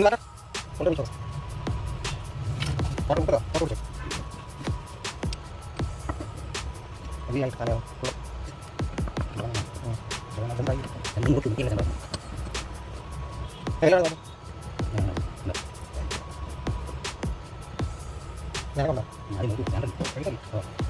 എന്താ കൊണ്ട് വിളിച്ചോ ഫോട്ടോ കൊടുക്കാം ഫോട്ടോ കൊടുക്കാം അതിയായിട്ട് കാലോ രണ്ടും കൂട്ടി നിൽക്കില്ല എങ്ങനെയാണ് ഞാൻ കൊണ്ടോ ഞാൻ നോക്കി ഞാൻ കഴിക്കാം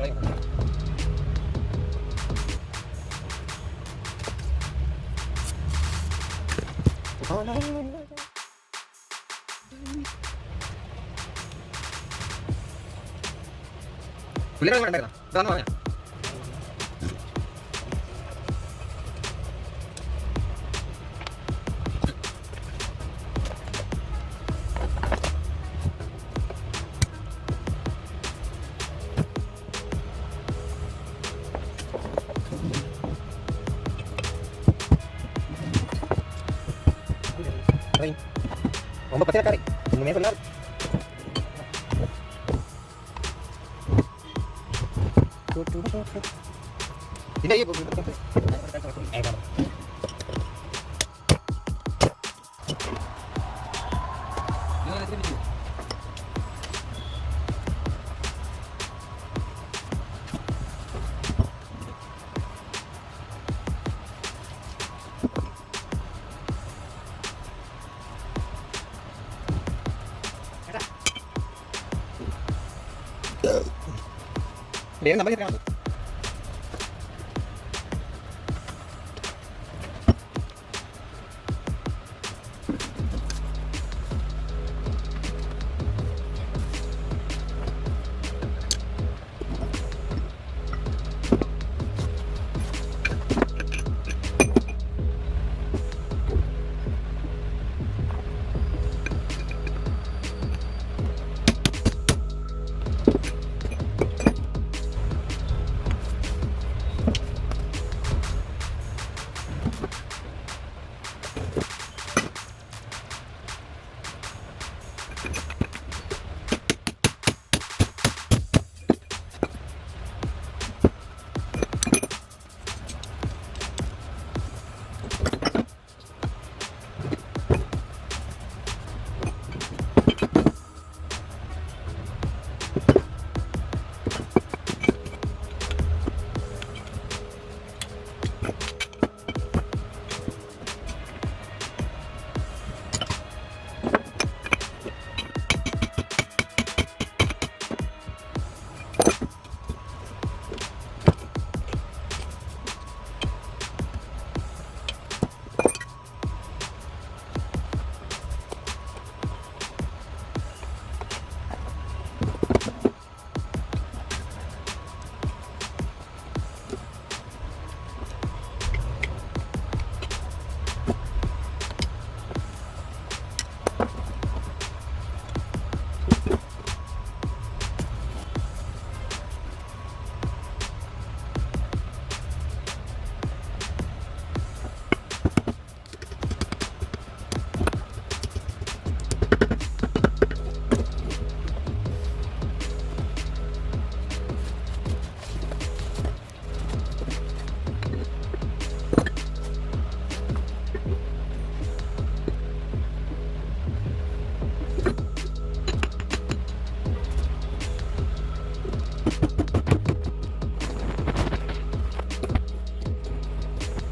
കളയും പുള്ളികളെ ഉണ്ടായിരുന്ന? ഇതാന്ന് പറഞ്ഞ ಒಂಬತ್ತು ಪರ್ಸೆಂಟ್ ರೀ ಒಂದು ಮೇಲೆ ಕೊಲ್ಲ Thank you. 连的那就这样子。